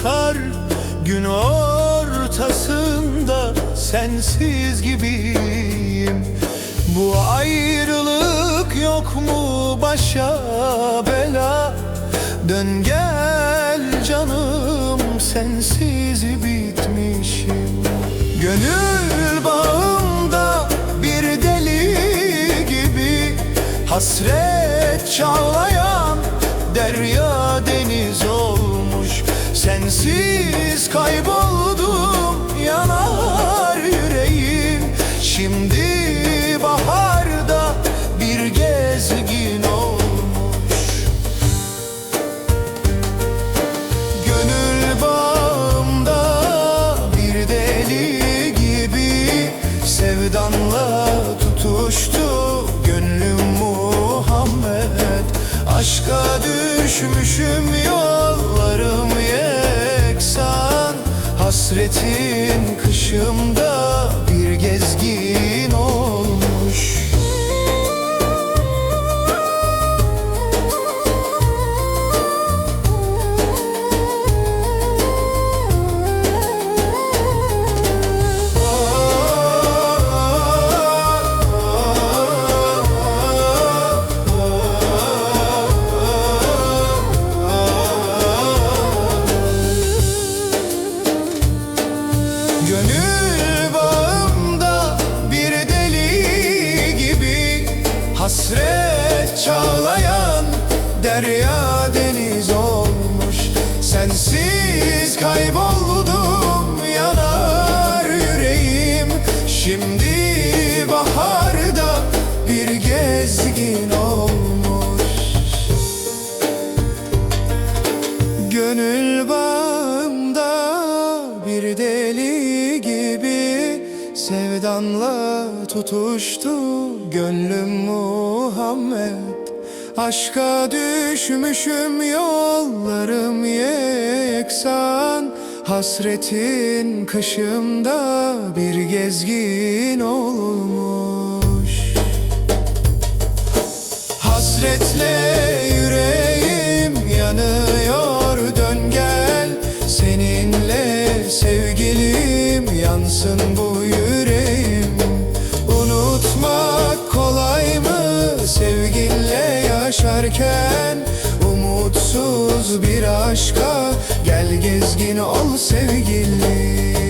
yakar Gün ortasında sensiz gibiyim. Bu ayrılık yok mu başa bela? Dön gel canım sensiz bitmişim. Gönül bağımda bir deli gibi Hasret çağlayan Sensiz kayboldum yanar yüreğim. Şimdi baharda bir gezgin olmuş. Gönül bağımda bir deli gibi Sevdanla tutuştu gönlüm Muhammed. Aşka düşmüşüm Hasretin kışımda bir gezgin olmuş deniz olmuş. Sensiz kayboldum yanar yüreğim. Şimdi baharda bir gezgin olmuş. Gönül bağımda bir deli gibi Sevdanla tutuştu gönlüm Muhammed Aşka düşmüşüm yollarım yeksan. Hasretin kışımda bir gezgin olmuş. Hasretle yüreğim yanıyor dön gel. Seninle sevgilim yansın bu yaşarken Umutsuz bir aşka. Gel gezgin ol sevgilim